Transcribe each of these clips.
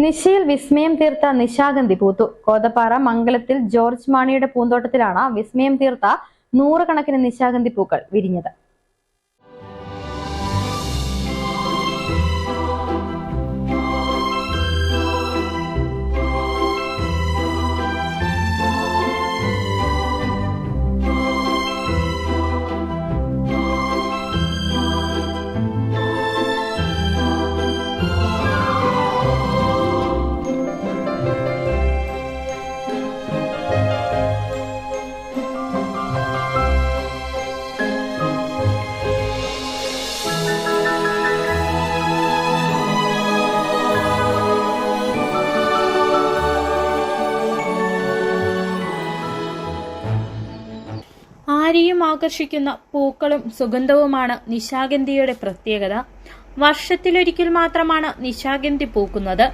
നിശയിൽ വിസ്മയം തീർത്ത നിശാഗന്ധി പൂത്തു. കോതപ്പാറ മംഗലത്തിൽ ജോർജ് മാണിയുടെ പൂന്തോട്ടത്തിലാണ് വിസ്മയം തീർത്ത നൂറുകണക്കിന് നിശാഗന്ധി പൂക്കൾ വിരിഞ്ഞത്. ആരെയും ആകർഷിക്കുന്ന പൂക്കളും സുഗന്ധവുമാണ് നിശാഗന്ധിയുടെ പ്രത്യേകത. വർഷത്തിലൊരിക്കൽ മാത്രമാണ് നിശാഗന്ധി പൂക്കുന്നത്.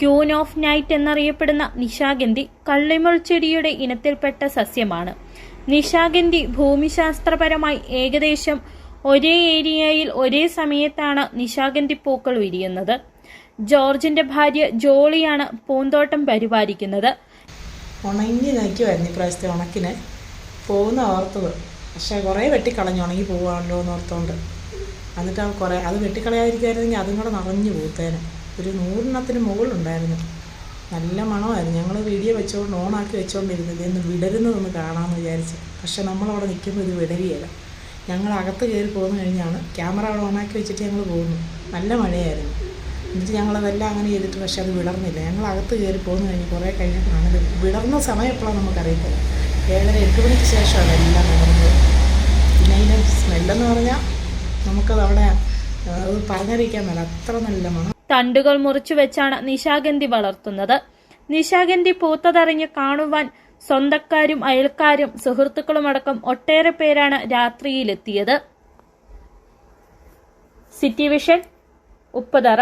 ക്യൂൻ ഓഫ് നൈറ്റ് എന്നറിയപ്പെടുന്ന നിശാഗന്ധി കള്ളിമുൾ ചെടിയുടെ ഇനത്തിൽപ്പെട്ട സസ്യമാണ്. നിശാഗന്ധി ഭൂമിശാസ്ത്രപരമായി ഏകദേശം ഒരേ ഏരിയയിൽ ഒരേ സമയത്താണ് നിശാഗന്ധി പൂക്കൾ വിരിയുന്നത്. ജോർജിന്റെ ഭാര്യ ജോളിയാണ് പൂന്തോട്ടം പരിപാലിക്കുന്നത്. ഉണങ്ങി നോക്കി നിൽക്കുമായിരുന്നു ഇപ്രാവശ്യത്തെ ഉണക്കിന്. പോകുന്ന ഓർത്തത്. പക്ഷേ കുറേ വെട്ടിക്കളഞ്ഞു ഉണങ്ങി പോവാണല്ലോ എന്ന് ഓർത്തുകൊണ്ട് എന്നിട്ട് ആ കുറേ അത് വെട്ടിക്കളയാതിരിക്കുമായിരുന്നെങ്കിൽ അതും കൂടെ നിറഞ്ഞു പൂത്തേനെ. ഒരു നൂറെണ്ണത്തിന് മുകളിലുണ്ടായിരുന്നു. നല്ല മണമായിരുന്നു. ഞങ്ങൾ വീഡിയോ വെച്ചുകൊണ്ട് ഓണാക്കി വെച്ചുകൊണ്ടിരുന്നത് ഇതൊന്ന് വിടരുന്നതൊന്ന് കാണാമെന്ന് വിചാരിച്ച്. പക്ഷെ നമ്മളവിടെ നിൽക്കുമ്പോൾ ഇത് വിടരുകയില്ല. ഞങ്ങൾ അകത്ത് കയറി പോകുന്ന കഴിഞ്ഞാണ് ക്യാമറ അവിടെ ഓണാക്കി വെച്ചിട്ട് ഞങ്ങൾ പോകുന്നു നല്ല മഴയായിരുന്നു. എന്നിട്ട് ഞങ്ങളതെല്ലാം അങ്ങനെ ചെയ്തിട്ട് പക്ഷെ അത് വിടർന്നില്ല. ഞങ്ങൾ അകത്ത് കയറി പോകുന്ന കഴിഞ്ഞ് കുറേ കഴിഞ്ഞിട്ടാണ് വിടർന്ന സമയം എപ്പോഴാണ് നമുക്കറിയത്തില്ല. ഏഴര എട്ട് മണിക്ക് ശേഷമാണ് എല്ലാം നടന്നത്. പിന്നെ അതിന്റെ സ്മെല്ലെന്ന് പറഞ്ഞാൽ നമുക്കത് അവിടെ പറഞ്ഞറിയിക്കാൻ മേല. അത്ര നല്ല മണം. തണ്ടുകൾ മുറിച്ചു വെച്ചാണ് നിശാഗന്ധി വളർത്തുന്നത്. നിശാഗന്ധി പൂത്തതറിഞ്ഞ് കാണുവാൻ സ്വന്തക്കാരും അയൽക്കാരും സുഹൃത്തുക്കളുമടക്കം ഒട്ടേറെ പേരാണ് രാത്രിയിലെത്തിയത്. City vision Upputhara.